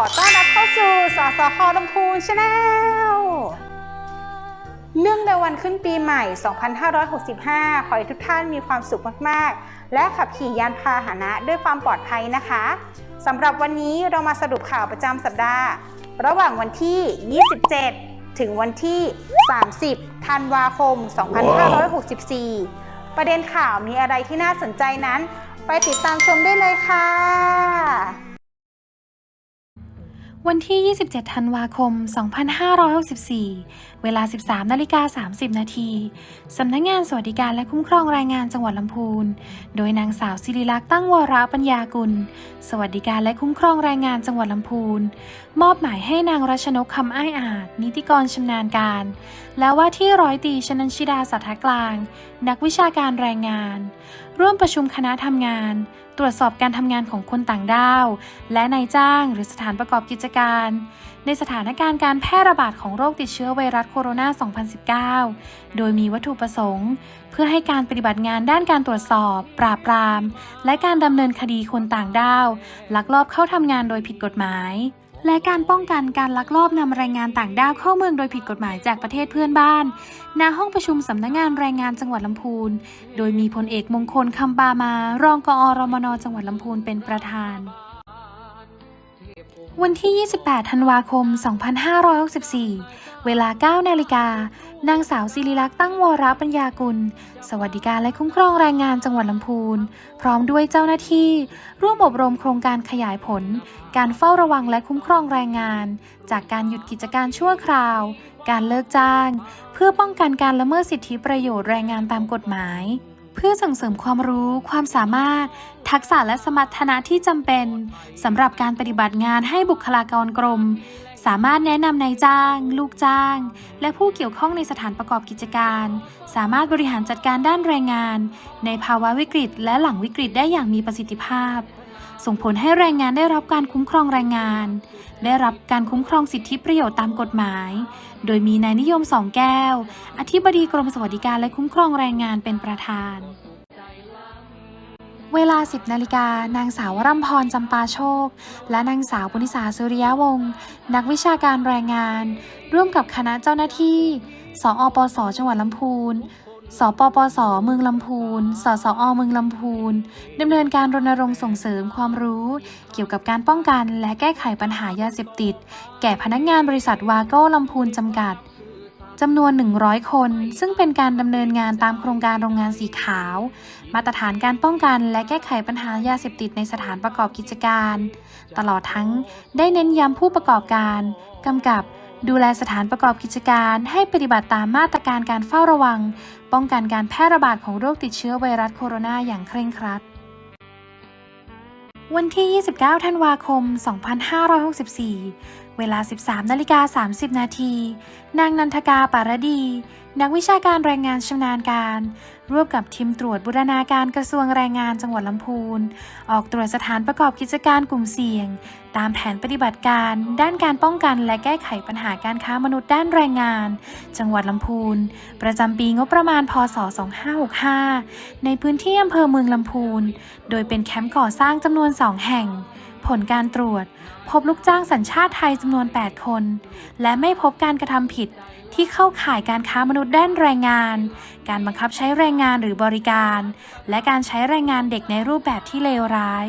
ขอต้อนรับเข้าสู่สสคลำพูนชาแนลเนื่องในวันขึ้นปีใหม่ 2565 ขอให้ทุกท่านมีความสุขมาก ๆ และขับขี่ยานพาหนะด้วยความปลอดภัยนะคะสำหรับวันนี้เรามาสรุปข่าวประจำสัปดาห์ ระหว่างวันที่ 27 ถึงวันที่ 30 ธันวาคม 2564 ประเด็นข่าวมีอะไรที่น่าสนใจนั้น ไปติดตามชมได้เลยค่ะ วันที่ 27 ธันวาคม 2564 เวลา 13นาฬิกา30 นาที สำนักงงานสวัสดิการและคุ้มครองแรงงานจังหวัดลำพูน โดยนางสาวศิริลักษณ์ตั้งวรปัญญากุล สวัสดิการและคุ้มครองแรงงานจังหวัดลำพูน มอบหมายให้นางรัชนกคำอ้ายอาจ นิติกรชำนาญการ และว่าที่ร้อยตีชนันชิดาสัทธกลาง นักวิชาการแรงงาน ร่วมประชุมคณะทำงาน ตรวจสอบการทำงานของคนต่างด้าว และนายจ้างหรือสถานประกอบกิจการ ในสถานการณ์การแพร่ระบาดของโรคติดเชื้อไวรัสโคโรนา 2019 โดยมีวัตถุประสงค์ เพื่อให้การปฏิบัติงานด้านการตรวจสอบ ปราบปราม และการดำเนินคดีคนต่างด้าว ลักลอบเข้าทำงานโดยผิดกฎหมาย และการป้องกันการลักลอบนำแรงงานต่างด้าวเข้าเมืองโดยผิดกฎหมายจากประเทศเพื่อนบ้าน ณ ห้องประชุมสำนักงานแรงงานจังหวัดลำพูน โดยมีพลเอกมงคลคำปามารองกอรมนจังหวัดลำพูนเป็นประธาน วันที่ 28 ธันวาคม 2564 เวลา 9 นาฬิกา นางสาวศิริลักษณ์ตั้งวรปัญญากุล สวัสดิการและคุ้มครองแรงงานจังหวัดลำพูน พร้อมด้วยเจ้าหน้าที่ ร่วมอบรมโครงการขยายผล การเฝ้าระวังและคุ้มครองแรงงาน จากการหยุดกิจการชั่วคราว การเลิกจ้าง เพื่อป้องกันการละเมิดสิทธิประโยชน์แรงงานตามกฎหมาย เพื่อส่งเสริมความรู้ ความสามารถ ทักษะและสมรรถนะที่จำเป็นสำหรับการปฏิบัติงานให้บุคลากรกรม สามารถแนะนำนายจ้าง ลูกจ้าง และผู้เกี่ยวข้องในสถานประกอบกิจการ สามารถบริหารจัดการด้านแรงงาน ในภาวะวิกฤตและหลังวิกฤตได้อย่างมีประสิทธิภาพ ส่งผลให้แรงงานได้รับการคุ้มครองแรงงาน ได้รับการคุ้มครองสิทธิประโยชน์ตามกฎหมาย โดยมีนายนิยมสองแก้ว อธิบดีกรมสวัสดิการและคุ้มครองแรงงานเป็นประธาน เวลา 10 นาฬิกา นางสาววรำพรจำปาโชค และนางสาวปุณิสาสุริยะวงศ์นักวิชาการแรงงาน ร่วมกับคณะเจ้าหน้าที่ สอปส จังหวัดลำพูน สปปส เมืองลำพูน สสอ เมืองลำพูนดำเนินการรณรงค์ส่งเสริมความรู้ เกี่ยวกับการป้องกันและแก้ไขปัญหายาเสพติด แก่พนักงานบริษัทวาโก้ลำพูนจำกัดจำนวน 100 คน ซึ่งเป็นการดำเนินงานตามโครงการโรงงานสีขาว มาตรฐานการป้องกันและแก้ไขปัญหายาเสพติดในสถานประกอบกิจการ ตลอดทั้งได้เน้นย้ำผู้ประกอบการกำกับ ดูแลสถานประกอบกิจการให้ปฏิบัติตามมาตรการการเฝ้าระวัง ป้องกันการแพร่ระบาดของโรคติดเชื้อไวรัสโคโรนาอย่างเคร่งครัด วันที่ 29 ธันวาคม 2564 เวลา 13นาฬิกา30 นาที นางนันทกาปารดี นักวิชาการแรงงานชำนาญการ ร่วมกับทีมตรวจบูรณาการกระทรวงแรงงานจังหวัดลำพูน ออกตรวจสถานประกอบกิจการกลุ่มเสี่ยง ตามแผนปฏิบัติการ ด้านการป้องกันและแก้ไขปัญหาการค้ามนุษย์ด้านแรงงาน จังหวัดลำพูน ประจำปีงบประมาณพศ 2565 ในพื้นที่อำเภอเมืองลำพูน โดยเป็นแคมป์ก่อสร้างจำนวน 2 แห่ง ผลการตรวจ พบลูกจ้างสัญชาติไทยจำนวน 8 คน และไม่พบการกระทำผิดที่เข้าข่ายการค้ามนุษย์ด้านแรงงาน การบังคับใช้แรงงานหรือบริการ และการใช้แรงงานเด็กในรูปแบบที่เลวร้าย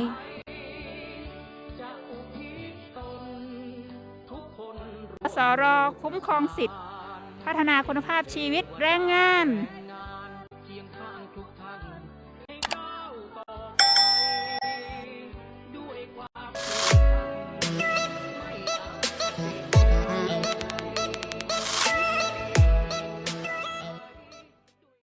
สรคุ้มครองสิทธิ์พัฒนาคุณภาพชีวิตแรงงาน